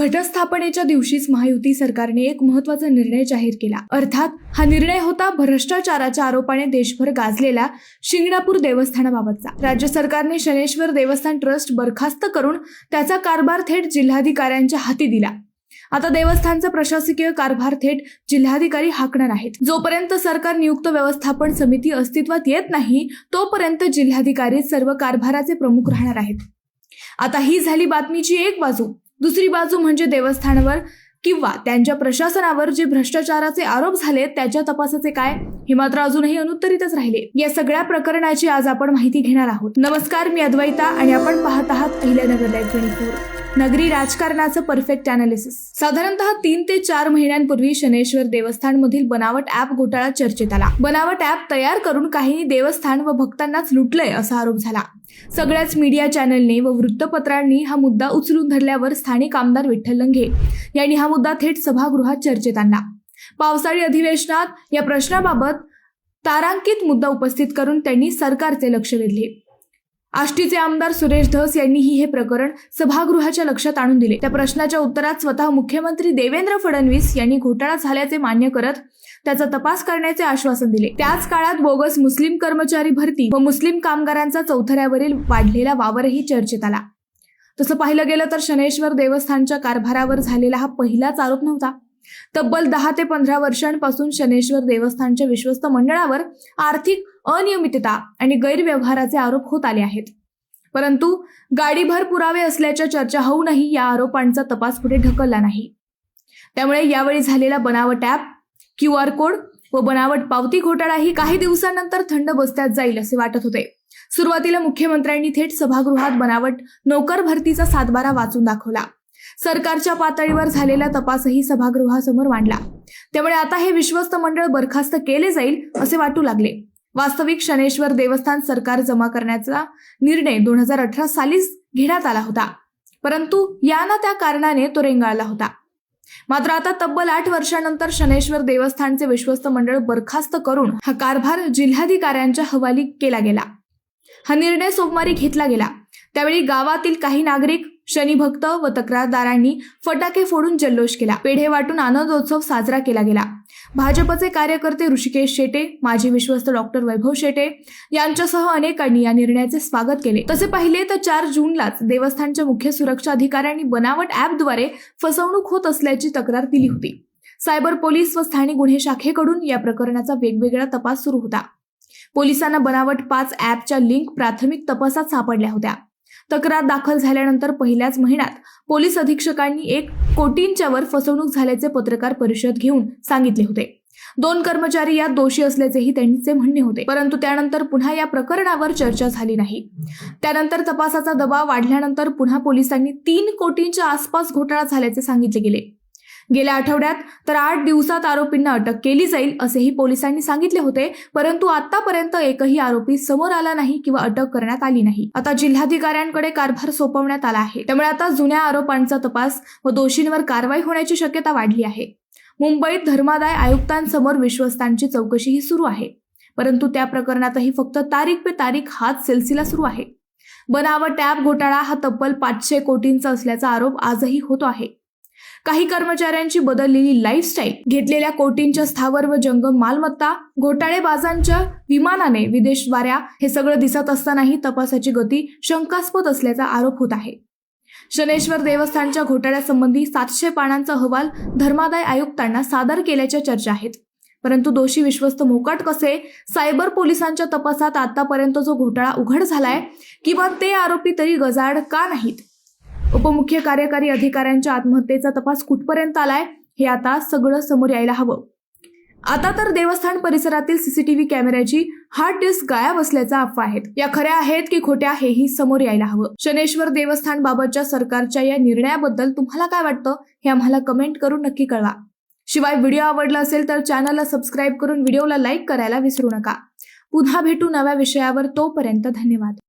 घटस्थापनेच्या दिवशीच महायुती सरकारने एक महत्त्वाचा निर्णय जाहीर केला. अर्थात हा निर्णय होता भ्रष्टाचाराच्या आरोपाने देशभर गाजलेला शिंगणापूर देवस्थानाबाबतचा. राज्य सरकारने शनेश्वर देवस्थान ट्रस्ट बरखास्त करून त्याचा कारभार थेट जिल्हाधिकाऱ्यांच्या हाती दिला. आता देवस्थानचा प्रशासकीय कारभार थेट जिल्हाधिकारी हाकणार आहेत. जोपर्यंत सरकार नियुक्त व्यवस्थापन समिती अस्तित्वात येत नाही तोपर्यंत जिल्हाधिकारी सर्व कारभाराचे प्रमुख राहणार आहेत. आता ही झाली बातमीची एक बाजू. दुसरी बाजू म्हणजे देवस्थानवर किंवा त्यांच्या प्रशासनावर जे भ्रष्टाचाराचे आरोप झाले त्याच्या तपासाचे काय? हे मात्र अजूनही अनुत्तरितच राहिले. या सगळ्या प्रकरणाची आज आपण माहिती घेणार आहोत. नमस्कार मी अद्वैता आणि आपण पाहत आहात अहिल्यानगर लाईव्ह ट्वेंटी फोर नगरी राजकारणाचं परफेक्ट अनालिसिस साधारणतः तीन ते चार महिन्यांपूर्वी शनेश्वर देवस्थान मधील बनावट ऍप घोटाळा चर्चेत आला. बनावट ऍप तयार करून काही देवस्थान व भक्तांनाच लुटलंय असा आरोप झाला. सगळ्याच मीडिया चॅनलने व वृत्तपत्रांनी हा मुद्दा उचलून धरल्यावर स्थानिक आमदार विठ्ठल लंघे यांनी हा मुद्दा थेट सभागृहात चर्चेत आणला. पावसाळी अधिवेशनात या प्रश्नाबाबत तारांकित मुद्दा उपस्थित करून त्यांनी सरकारचे लक्ष वेधले. आष्टीचे आमदार सुरेश धस यांनीही हे प्रकरण सभागृहाच्या लक्षात आणून दिले. त्या प्रश्नाच्या उत्तरात स्वतः मुख्यमंत्री देवेंद्र फडणवीस यांनी घोटाळा झाल्याचे मान्य करत त्याचा तपास करण्याचे आश्वासन दिले. त्याच काळात बोगस मुस्लिम कर्मचारी भरती व मुस्लिम कामगारांचा चौथऱ्यावरील वाढलेला वावरही चर्चेत आला. तसं पाहिलं गेलं तर शनेश्वर देवस्थानच्या कारभारावर झालेला हा पहिलाच आरोप नव्हता. तब्बल दहा ते पंधरा वर्षांपासून शनेश्वर देवस्थानच्या विश्वस्त मंडळावर आर्थिक अनियमितता आणि गैरव्यवहाराचे आरोप होत आले आहेत. परंतु गाडीभर पुरावे असल्याच्या चर्चा होऊनही या आरोपांचा तपास पुढे ढकलला नाही. त्यामुळे यावेळी झालेला बनावट ॲप क्यू आर कोड व बनावट पावती घोटाळाही काही दिवसांनंतर थंड बसत्यात जाईल असे वाटत होते. सुरुवातीला मुख्यमंत्र्यांनी थेट सभागृहात बनावट नोकर भरतीचा सातबारा वाचून दाखवला. सरकारच्या पातळीवर झालेला तपासही सभागृहासमोर मांडला. त्यामुळे आता हे विश्वस्त मंडळ बरखास्त केले जाईल असे वाटू लागले. वास्तविक शनेश्वर देवस्थान सरकार जमा करण्याचा निर्णय दोन हजार अठरा सालीच घेण्यात आला होता. परंतु या ना त्या कारणाने तो रेंगाळला होता. मात्र आता तब्बल आठ वर्षानंतर शनेश्वर देवस्थानचे विश्वस्त मंडळ बरखास्त करून हा कारभार जिल्हाधिकाऱ्यांच्या हवाली केला गेला. हा निर्णय सोमवारी घेतला गेला. त्यावेळी गावातील काही नागरिक शनिभक्त व तक्रारदारांनी फटाके फोडून जल्लोष केला. पेढे वाटून आनंदोत्सव साजरा केला गेला. भाजपचे कार्यकर्ते ऋषिकेश शेटे माजी विश्वस्त डॉक्टर वैभव शेटे यांच्यासह अनेकांनी या निर्णयाचे स्वागत केले. तसे पाहिले तर चार जूनलाच देवस्थानच्या मुख्य सुरक्षा अधिकाऱ्यांनी बनावट ॲपद्वारे फसवणूक होत असल्याची तक्रार दिली होती. सायबर पोलीस व स्थानिक गुन्हे शाखेकडून या प्रकरणाचा वेगवेगळा तपास सुरू होता. पोलिसांना बनावट पाच ॲपच्या लिंक प्राथमिक तपासात सापडल्या होत्या. तक्रार दाखल झाल्यानंतर पहिल्याच महिन्यात पोलीस अधीक्षकांनी एक कोटींच्या वर फसवणूक झाल्याचे पत्रकार परिषद घेऊन सांगितले होते. दोन कर्मचारी यात दोषी असल्याचेही त्यांचे म्हणणे होते. परंतु त्यानंतर पुन्हा या प्रकरणावर चर्चा झाली नाही. त्यानंतर तपासाचा दबाव वाढल्यानंतर पुन्हा पोलिसांनी तीन कोटींच्या आसपास घोटाळा झाल्याचे सांगितले गेले. गेल्या आठवड्यात तर आठ दिवसात आरोपींना अटक केली जाईल असेही पोलिसांनी सांगितले होते. परंतु आतापर्यंत एकही आरोपी समोर आला नाही किंवा अटक करण्यात आली नाही. आता जिल्हाधिकाऱ्यांकडे कारभार सोपवण्यात आला आहे. त्यामुळे आता जुन्या आरोपांचा तपास व दोषींवर कारवाई होण्याची शक्यता वाढली आहे. मुंबईत धर्मादाय आयुक्तांसमोर विश्वस्तांची चौकशीही सुरू आहे. परंतु त्या प्रकरणातही फक्त तारीख पे तारीख हाच सिलसिला सुरू आहे. बनावट टॅब घोटाळा हा तब्बल पाचशे कोटींचा असल्याचा आरोप आजही होतो आहे. काही कर्मचाऱ्यांची बदललेली लाईफस्टाईल घेतलेल्या कोटींच्या स्थावर व जंगम मालमत्ता घोटाळेबाजांच्या विमानाने विदेश हे सगळं दिसत असतानाही तपासाची गती शंकास्पद असल्याचा आरोप होत आहे. शनेश्वर देवस्थानच्या घोटाळ्यासंबंधी सातशे पानांचा अहवाल धर्मादाय आयुक्तांना सादर केल्याच्या चर्चा आहेत. परंतु दोषी विश्वस्त मोकाट कसे? सायबर पोलिसांच्या तपासात आतापर्यंत जो घोटाळा उघड झालाय किंवा ते आरोपी तरी गजाड का नाहीत? उपमुख्य कार्यकारी अधिकाऱ्यांच्या आत्महत्येचा तपास कुठपर्यंत आलाय हे आता सगळं समोर यायला हवं. आता तर देवस्थान परिसरातील सीसीटीव्ही कॅमेऱ्याची हार्ड डिस्क गायब असल्याचा अफवा आहेत. या खऱ्या आहेत की खोट्या हेही समोर यायला हवं. शनेश्वर देवस्थान बाबतच्या सरकारच्या या निर्णयाबद्दल तुम्हाला काय वाटतं हे आम्हाला कमेंट करून नक्की कळवा. शिवाय व्हिडिओ आवडला असेल तर चॅनलला सबस्क्राईब करून व्हिडिओला लाईक करायला विसरू नका. पुन्हा भेटू नव्या विषयावर तोपर्यंत धन्यवाद.